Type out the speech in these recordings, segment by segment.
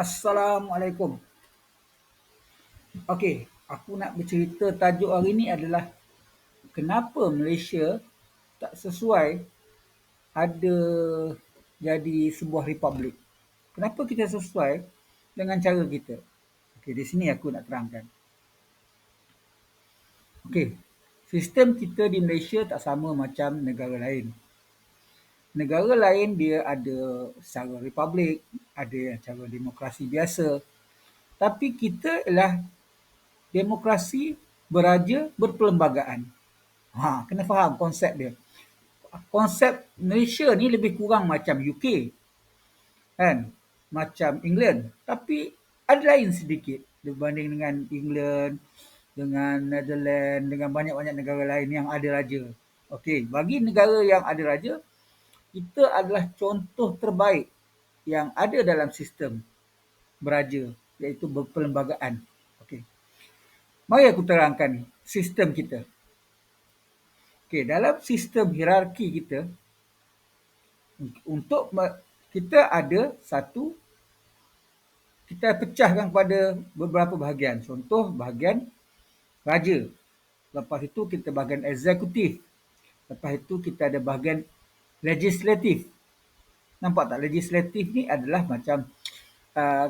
Assalamualaikum. Okey, aku nak bercerita tajuk hari ni adalah kenapa Malaysia tak sesuai ada jadi sebuah republik. Kenapa kita sesuai dengan cara kita? Okey, di sini aku nak terangkan. Okey, sistem kita di Malaysia tak sama macam negara lain. Negara lain dia ada secara republik, ada cara demokrasi biasa. Tapi kita ialah demokrasi beraja berperlembagaan. Ha, kena faham konsep dia. Konsep Malaysia ni lebih kurang macam UK. Kan? Macam England. Tapi ada lain sedikit berbanding dengan England, dengan Netherlands, dengan banyak-banyak negara lain yang ada raja. Okey, bagi negara yang ada raja, kita adalah contoh terbaik yang ada dalam sistem beraja iaitu berperlembagaan. Okey. Mari aku terangkan sistem kita. Okey, dalam sistem hierarki kita untuk kita ada satu kita pecahkan kepada beberapa bahagian. Contoh bahagian raja. Lepas itu kita bahagian eksekutif. Lepas itu kita ada bahagian legislatif. Nampak tak legislatif ni adalah macam uh,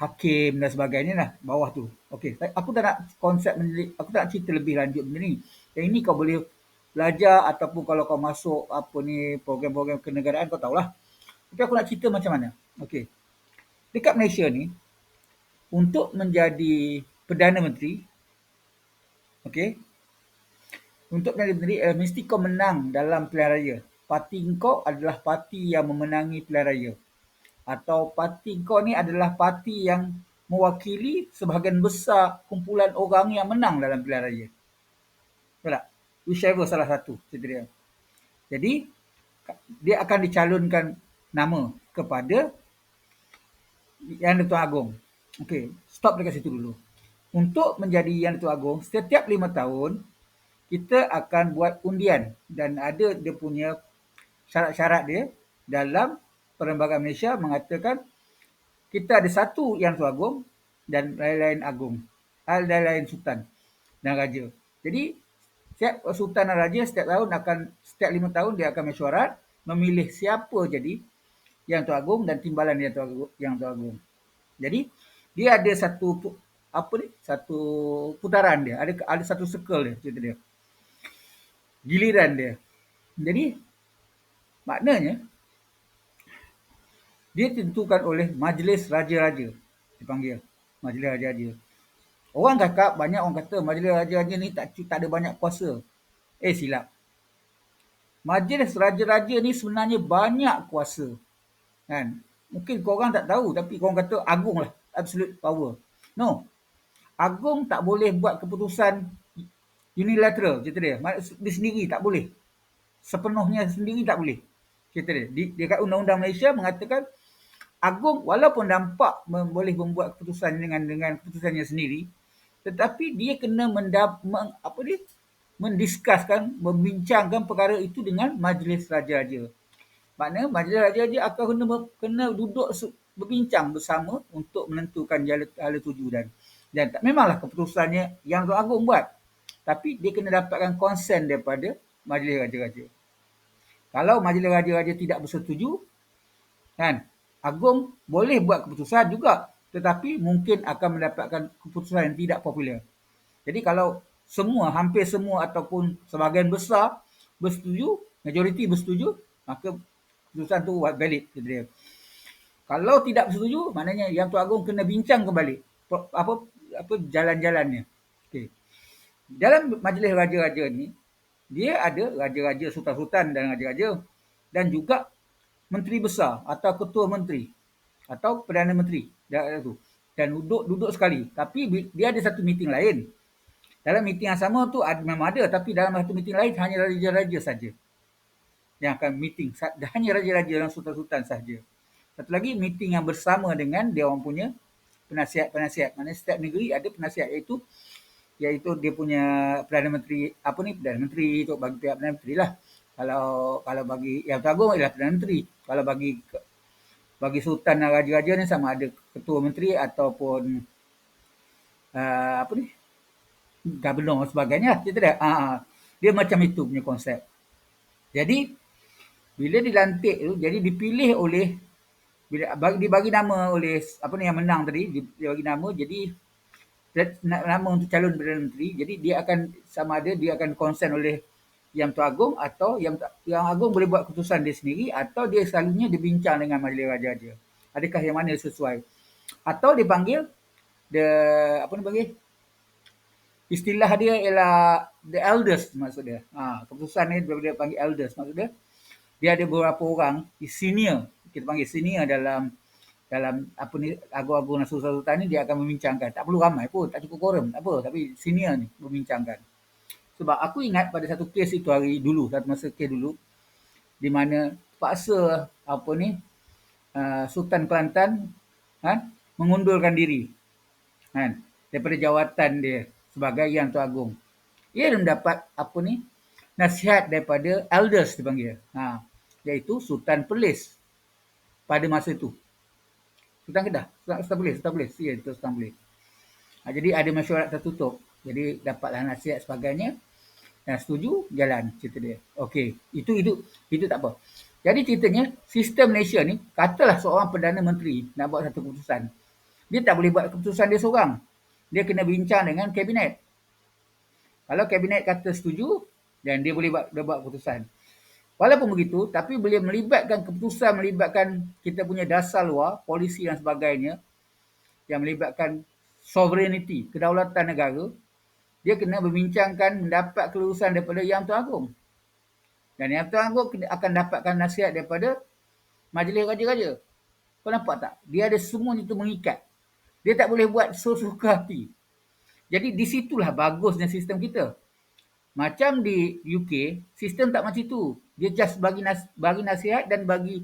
hakim dan sebagainya lah bawah tu. Okey, aku tak nak konsep aku tak nak cerita lebih lanjut benda ni. Yang ini kau boleh belajar ataupun kalau kau masuk apa ni program-program kenegaraan kau tahulah. Tapi aku nak cerita macam mana. Okey. Dekat Malaysia ni untuk menjadi Perdana Menteri okey untuk menjadi menteri eh, mesti kau menang dalam pilihan raya parti kau adalah parti yang memenangi pilihan raya. Atau parti kau ni adalah parti yang mewakili sebahagian besar kumpulan orang yang menang dalam pilihan raya. Betul tak? Whichever salah satu cerita dia. Jadi, dia akan dicalonkan nama kepada Yang Datuk Agong. Okey, stop dekat situ dulu. Untuk menjadi Yang Datuk Agong, setiap lima tahun, kita akan buat undian dan ada dia punya syarat-syarat dia dalam Perlembagaan Malaysia mengatakan kita ada satu yang tu agung dan lain-lain agung. Hal dan lain sultan dan raja. Jadi setiap sultan dan raja setiap tahun akan setiap lima tahun dia akan mesyuarat memilih siapa jadi yang tu agung dan timbalan yang tu agung, yang tu agung. Jadi dia ada satu apa ni? Satu putaran dia. Ada ada satu circle dia cerita dia. Giliran dia. Jadi Maknanya, dia ditentukan oleh majlis raja-raja. Dipanggil majlis raja-raja. Orang kata, banyak orang kata majlis raja-raja ni tak, tak ada banyak kuasa. Eh silap. Majlis raja-raja ni sebenarnya banyak kuasa. Kan? Mungkin korang tak tahu tapi korang kata agung lah. Absolute power. No. Agung tak boleh buat keputusan unilateral. Cerita dia. Dia sendiri tak boleh. Sepenuhnya sendiri tak boleh cerita dia. Di, dekat undang-undang Malaysia mengatakan agung walaupun nampak boleh membuat keputusan dengan dengan keputusannya sendiri tetapi dia kena mendap, meng, apa dia mendiskuskan membincangkan perkara itu dengan majlis raja-raja. Maknanya majlis raja-raja akan kena kena duduk berbincang bersama untuk menentukan jalan hala tuju dan dan tak memanglah keputusannya yang Agung buat. Tapi dia kena dapatkan konsen daripada majlis raja-raja. Kalau majlis raja-raja tidak bersetuju, kan, Agung boleh buat keputusan juga tetapi mungkin akan mendapatkan keputusan yang tidak popular. Jadi kalau semua, hampir semua ataupun sebahagian besar bersetuju, majoriti bersetuju, maka keputusan itu valid. Dia. Kalau tidak bersetuju, maknanya yang tu Agung kena bincang kembali apa apa jalan-jalannya. Okay. Dalam majlis raja-raja ni, dia ada raja-raja sultan-sultan dan raja-raja dan juga menteri besar atau ketua menteri atau perdana menteri itu dan duduk duduk sekali. Tapi dia ada satu meeting lain. Dalam meeting yang sama tu ada memang ada tapi dalam satu meeting lain hanya raja-raja saja yang akan meeting. Hanya raja-raja dan sultan-sultan saja. Satu lagi meeting yang bersama dengan dia orang punya penasihat-penasihat. Mana setiap negeri ada penasihat iaitu iaitu dia punya Perdana Menteri apa ni Perdana Menteri tu bagi pihak Perdana Menteri lah. Kalau kalau bagi yang agung ialah Perdana Menteri. Kalau bagi bagi sultan dan raja-raja ni sama ada ketua menteri ataupun uh, apa ni dan sebagainya kita dah uh, dia macam itu punya konsep. Jadi bila dilantik tu jadi dipilih oleh bila bagi, dibagi nama oleh apa ni yang menang tadi dia bagi nama jadi nama untuk calon Perdana Menteri jadi dia akan sama ada dia akan konsen oleh yang tu agung atau yang yang agung boleh buat keputusan dia sendiri atau dia selalunya dibincang dengan majlis raja-raja adakah yang mana sesuai? Atau dipanggil the apa ni panggil? Istilah dia ialah the elders maksud dia. Ha keputusan ni dia panggil elders maksud dia. Dia ada beberapa orang senior. Kita panggil senior dalam dalam apa ni agung-agung Nasrul Sultan ni dia akan membincangkan. Tak perlu ramai pun, tak cukup quorum, tak apa. Tapi senior ni membincangkan. Sebab aku ingat pada satu kes itu hari dulu, satu masa kes dulu, di mana paksa apa ni, uh, Sultan Kelantan kan, mengundurkan diri kan, daripada jawatan dia sebagai Yang Tu Agung. Ia mendapat apa ni, nasihat daripada elders dipanggil. Ha, iaitu Sultan Perlis pada masa itu. Sultan Kedah, Sultan Perlis, Sultan Perlis. Ya, itu Sultan Perlis. Ha, jadi ada mesyuarat tertutup. Jadi dapatlah nasihat sebagainya. Dan setuju, jalan cerita dia. Okey, itu itu itu tak apa. Jadi ceritanya, sistem Malaysia ni, katalah seorang Perdana Menteri nak buat satu keputusan. Dia tak boleh buat keputusan dia seorang. Dia kena bincang dengan kabinet. Kalau kabinet kata setuju, dan dia boleh buat, dia buat keputusan. Walaupun begitu, tapi boleh melibatkan keputusan, melibatkan kita punya dasar luar, polisi dan sebagainya, yang melibatkan sovereignty, kedaulatan negara, dia kena berbincangkan mendapat kelulusan daripada Yang Tuan Agong. Dan Yang Tuan Agong akan dapatkan nasihat daripada Majlis Raja-Raja. Kau nampak tak? Dia ada semua itu mengikat. Dia tak boleh buat sesuka hati. Jadi di situlah bagusnya sistem kita. Macam di UK, sistem tak macam itu. Dia just bagi nas, bagi nasihat dan bagi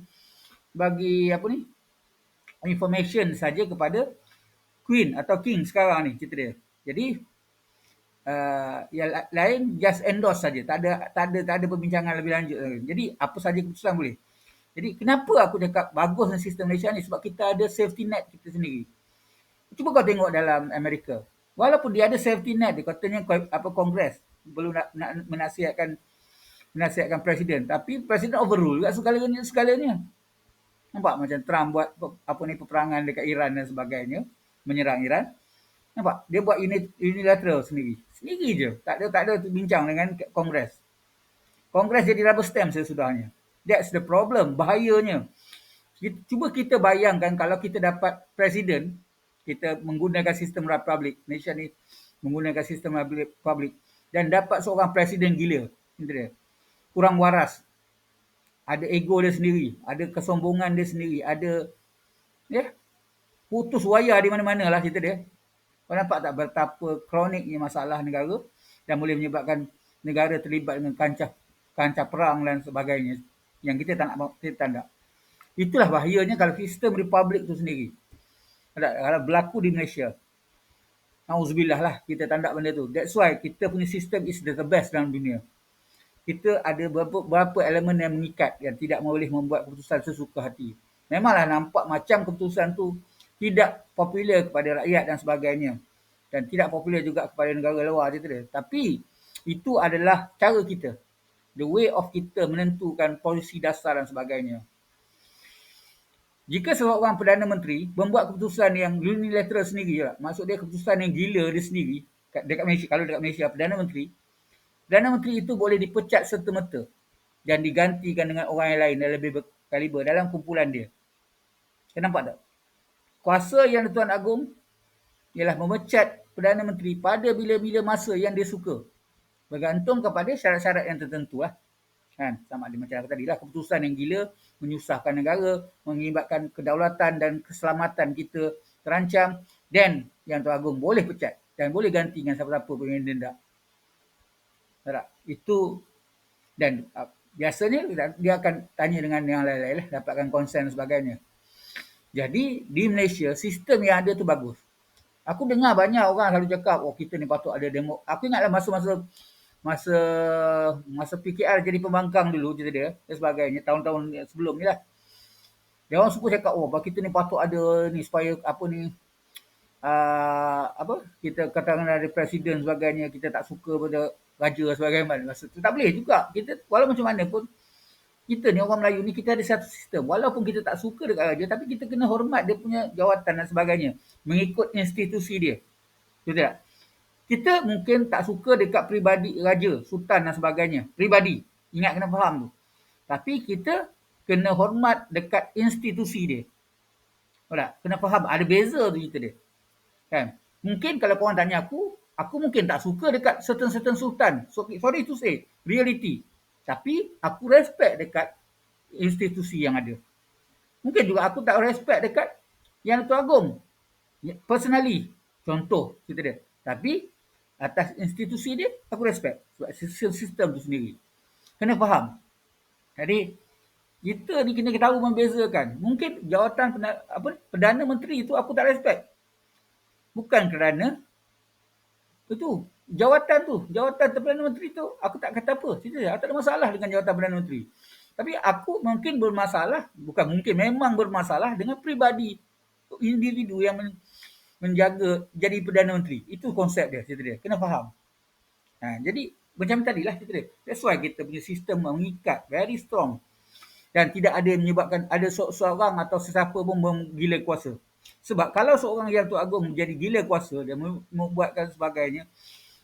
bagi apa ni? information saja kepada queen atau king sekarang ni cerita dia. Jadi uh, yang lain just endorse saja. Tak ada tak ada tak ada perbincangan lebih lanjut. Jadi apa saja keputusan boleh. Jadi kenapa aku cakap bagusnya sistem Malaysia ni sebab kita ada safety net kita sendiri. Cuba kau tengok dalam Amerika. Walaupun dia ada safety net, dia katanya apa kongres belum nak, nak menasihatkan menasihatkan presiden. Tapi presiden overrule juga segalanya segalanya. Nampak macam Trump buat apa ni peperangan dekat Iran dan sebagainya menyerang Iran. Nampak? Dia buat unilateral sendiri. Sendiri je. Tak ada tak ada bincang dengan kongres. Kongres jadi rubber stamp sesudahnya. That's the problem. Bahayanya. Cuba kita bayangkan kalau kita dapat presiden kita menggunakan sistem republik Malaysia ni menggunakan sistem republik dan dapat seorang presiden gila. Dia. Kurang waras. Ada ego dia sendiri. Ada kesombongan dia sendiri. Ada ya, putus wayar di mana-mana lah cerita dia. Kau nampak tak betapa kroniknya masalah negara dan boleh menyebabkan negara terlibat dengan kancah kancah perang dan sebagainya yang kita tak nak kita tak nak. Itulah bahayanya kalau sistem republik itu sendiri. Kalau berlaku di Malaysia, Nauzubillah lah kita tandak benda tu. That's why kita punya sistem is the best dalam dunia. Kita ada beberapa, beberapa elemen yang mengikat yang tidak boleh membuat keputusan sesuka hati. Memanglah nampak macam keputusan tu tidak popular kepada rakyat dan sebagainya. Dan tidak popular juga kepada negara luar. Gitu Tapi itu adalah cara kita. The way of kita menentukan polisi dasar dan sebagainya. Jika seorang Perdana Menteri membuat keputusan yang unilateral sendiri, lah, maksud dia keputusan yang gila dia sendiri, dekat Malaysia, kalau dekat Malaysia, Perdana Menteri, Perdana Menteri itu boleh dipecat serta-merta dan digantikan dengan orang yang lain yang lebih berkaliber dalam kumpulan dia. Kau nampak tak? Kuasa yang Tuan Agong ialah memecat Perdana Menteri pada bila-bila masa yang dia suka. Bergantung kepada syarat-syarat yang tertentu lah. Kan? Sama ada macam tadi lah. Keputusan yang gila menyusahkan negara, mengibatkan kedaulatan dan keselamatan kita terancam. Dan yang Tuan Agong boleh pecat. Dan boleh ganti dengan siapa-siapa pun yang dia tak. Itu dan uh, biasanya dia akan tanya dengan yang lain-lain lah. Dapatkan konsen dan sebagainya. Jadi di Malaysia sistem yang ada tu bagus. Aku dengar banyak orang selalu cakap, oh kita ni patut ada demo. Aku ingatlah masa-masa masa masa PKR jadi pembangkang dulu cerita dia dan sebagainya tahun-tahun sebelum ni lah. Dia orang suka cakap, oh kita ni patut ada ni supaya apa ni, uh, apa kita katakan ada presiden sebagainya kita tak suka pada raja sebagainya. Masa tu tak boleh juga. Kita walau macam mana pun kita ni orang Melayu ni kita ada satu sistem. Walaupun kita tak suka dekat raja tapi kita kena hormat dia punya jawatan dan sebagainya mengikut institusi dia. Betul tak kita mungkin tak suka dekat pribadi raja sultan dan sebagainya pribadi ingat kena faham tu tapi kita kena hormat dekat institusi dia Betul tak? Kena faham ada beza tu kita dia. Kan? Mungkin kalau korang tanya aku, aku mungkin tak suka dekat certain-certain sultan. So, sorry to say, reality. Tapi aku respect dekat institusi yang ada. Mungkin juga aku tak respect dekat yang tu agung. Personally. Contoh kita dia. Tapi atas institusi dia, aku respect. Sebab sistem tu sendiri. Kena faham. Jadi, kita ni kena tahu membezakan. Mungkin jawatan apa, Perdana Menteri itu aku tak respect. Bukan kerana itu jawatan tu, jawatan Perdana Menteri tu aku tak kata apa. Dia, aku tak ada masalah dengan jawatan Perdana Menteri. Tapi aku mungkin bermasalah, bukan mungkin memang bermasalah dengan pribadi individu yang menjaga jadi Perdana Menteri. Itu konsep dia, cerita dia. Kena faham. Ha, jadi macam tadi lah cerita dia. That's why kita punya sistem mengikat very strong. Dan tidak ada yang menyebabkan ada seorang atau sesiapa pun menggila kuasa. Sebab kalau seorang yang tu agung menjadi gila kuasa dan membuatkan sebagainya,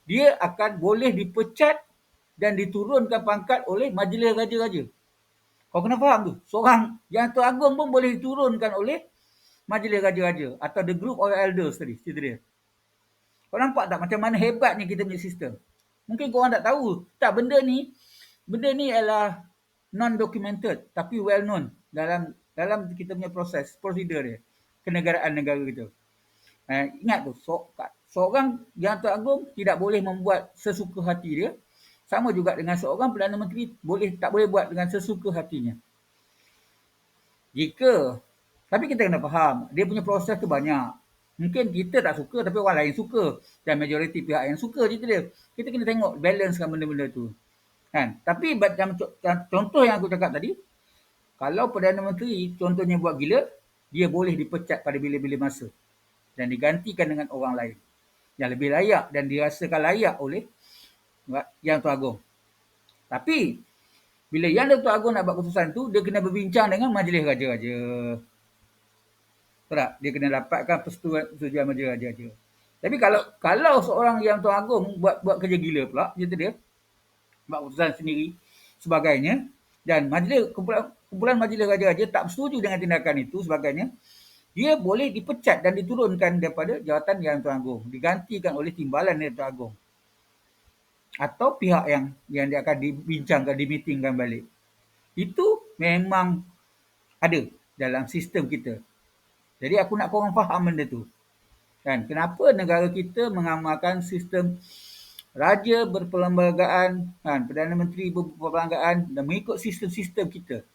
dia akan boleh dipecat dan diturunkan pangkat oleh majlis raja-raja. Kau kena faham tu. Seorang yang tu agung pun boleh diturunkan oleh majlis raja-raja atau the group of elders tadi, cerita dia. Kau nampak tak macam mana hebatnya kita punya sistem? Mungkin kau orang tak tahu. Tak benda ni, benda ni adalah non-documented tapi well known dalam dalam kita punya proses, prosedur dia kenegaraan negara kita. Eh, ingat tu, so, seorang yang teragung tidak boleh membuat sesuka hati dia. Sama juga dengan seorang Perdana Menteri boleh tak boleh buat dengan sesuka hatinya. Jika, tapi kita kena faham, dia punya proses tu banyak. Mungkin kita tak suka tapi orang lain suka. Dan majoriti pihak yang suka je dia. Kita kena tengok balance kan benda-benda tu. Kan? Tapi macam contoh yang aku cakap tadi, kalau Perdana Menteri contohnya buat gila, dia boleh dipecat pada bila-bila masa dan digantikan dengan orang lain yang lebih layak dan dirasakan layak oleh Yang Tuan Agong. Tapi bila Yang Tuan Agong nak buat keputusan tu, dia kena berbincang dengan majlis raja-raja. Tak? Dia kena dapatkan persetujuan majlis raja-raja. Tapi kalau kalau seorang Yang Tuan Agong buat buat kerja gila pula, cerita dia, buat keputusan sendiri, sebagainya, dan majlis kumpulan kumpulan majlis raja-raja tak bersetuju dengan tindakan itu sebagainya, dia boleh dipecat dan diturunkan daripada jawatan yang Tuan Agong. Digantikan oleh timbalan yang Tuan Agong. Atau pihak yang yang dia akan dibincangkan, dimeetingkan balik. Itu memang ada dalam sistem kita. Jadi aku nak korang faham benda tu. Kan? Kenapa negara kita mengamalkan sistem raja berperlembagaan, kan, Perdana Menteri berperlembagaan dan mengikut sistem-sistem kita.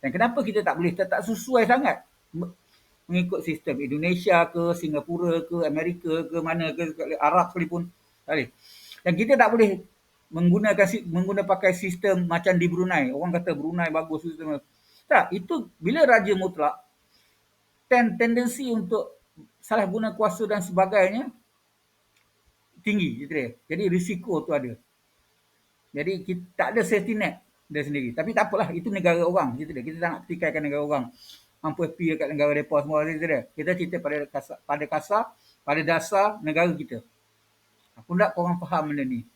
Dan kenapa kita tak boleh tetap sesuai sangat mengikut sistem Indonesia ke, Singapura ke, Amerika ke, mana ke, Arab sekalipun. Tak Dan kita tak boleh menggunakan menggunakan pakai sistem macam di Brunei. Orang kata Brunei bagus sistem. Tak, itu bila raja mutlak ten, tendensi untuk salah guna kuasa dan sebagainya tinggi gitu. Jadi risiko tu ada. Jadi kita tak ada safety net dia sendiri. Tapi tak apalah itu negara orang gitu dia. Kita tak nak petikaikan negara orang. Mampu happy dekat negara depa semua gitu dia. Kita cerita pada kasar, pada kasar, pada dasar negara kita. Aku nak orang faham benda ni.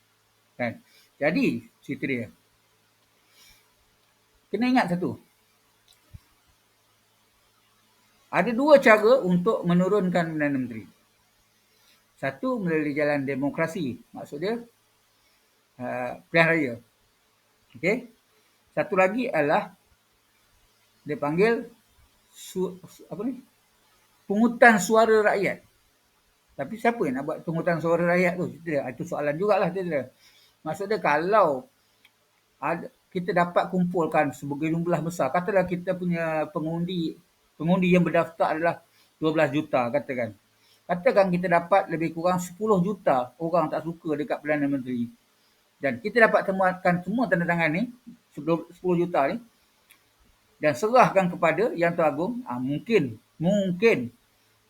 Kan? Jadi cerita dia. Kena ingat satu. Ada dua cara untuk menurunkan Perdana Menteri. Satu melalui jalan demokrasi. Maksud dia uh, pilihan raya. Okey. Satu lagi adalah dia panggil su, apa ni? Pungutan suara rakyat. Tapi siapa yang nak buat pungutan suara rakyat tu? Dia, itu soalan jugalah dia. dia. Maksud dia kalau ada, kita dapat kumpulkan sebagai jumlah besar. Katalah kita punya pengundi pengundi yang berdaftar adalah 12 juta katakan. Katakan kita dapat lebih kurang 10 juta orang tak suka dekat Perdana Menteri. Dan kita dapat temukan semua tanda tangan ni, 10 juta ni. dan serahkan kepada Yang Teragung, ah, mungkin, mungkin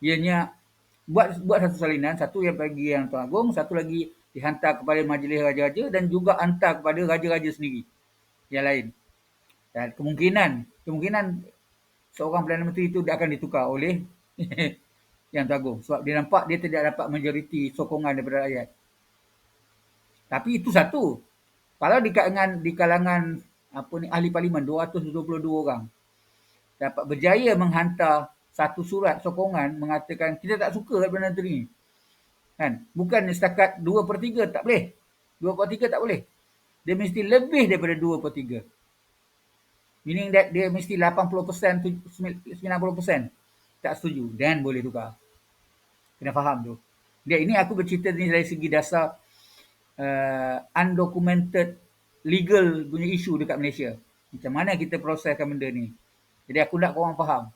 ianya buat buat satu salinan, satu yang bagi Yang Teragung, satu lagi dihantar kepada Majlis Raja-Raja dan juga hantar kepada Raja-Raja sendiri yang lain. Dan kemungkinan, kemungkinan seorang Perdana Menteri itu akan ditukar oleh Yang Teragung. Sebab dia nampak dia tidak dapat majoriti sokongan daripada rakyat. Tapi itu satu. Kalau di kalangan di kalangan apa ni ahli parlimen 222 orang dapat berjaya menghantar satu surat sokongan mengatakan kita tak suka Perdana Menteri ni. Kan? Bukan setakat 2 per 3 tak boleh. 2 per 3 tak boleh. Dia mesti lebih daripada 2 per 3. Meaning that dia mesti 80% 90% tak setuju. Dan boleh tukar. Kena faham tu. Dia ini aku bercerita ni dari segi dasar uh, undocumented legal punya isu dekat Malaysia. Macam mana kita proseskan benda ni. Jadi aku nak korang faham.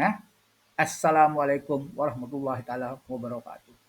Ha? Assalamualaikum warahmatullahi taala wabarakatuh.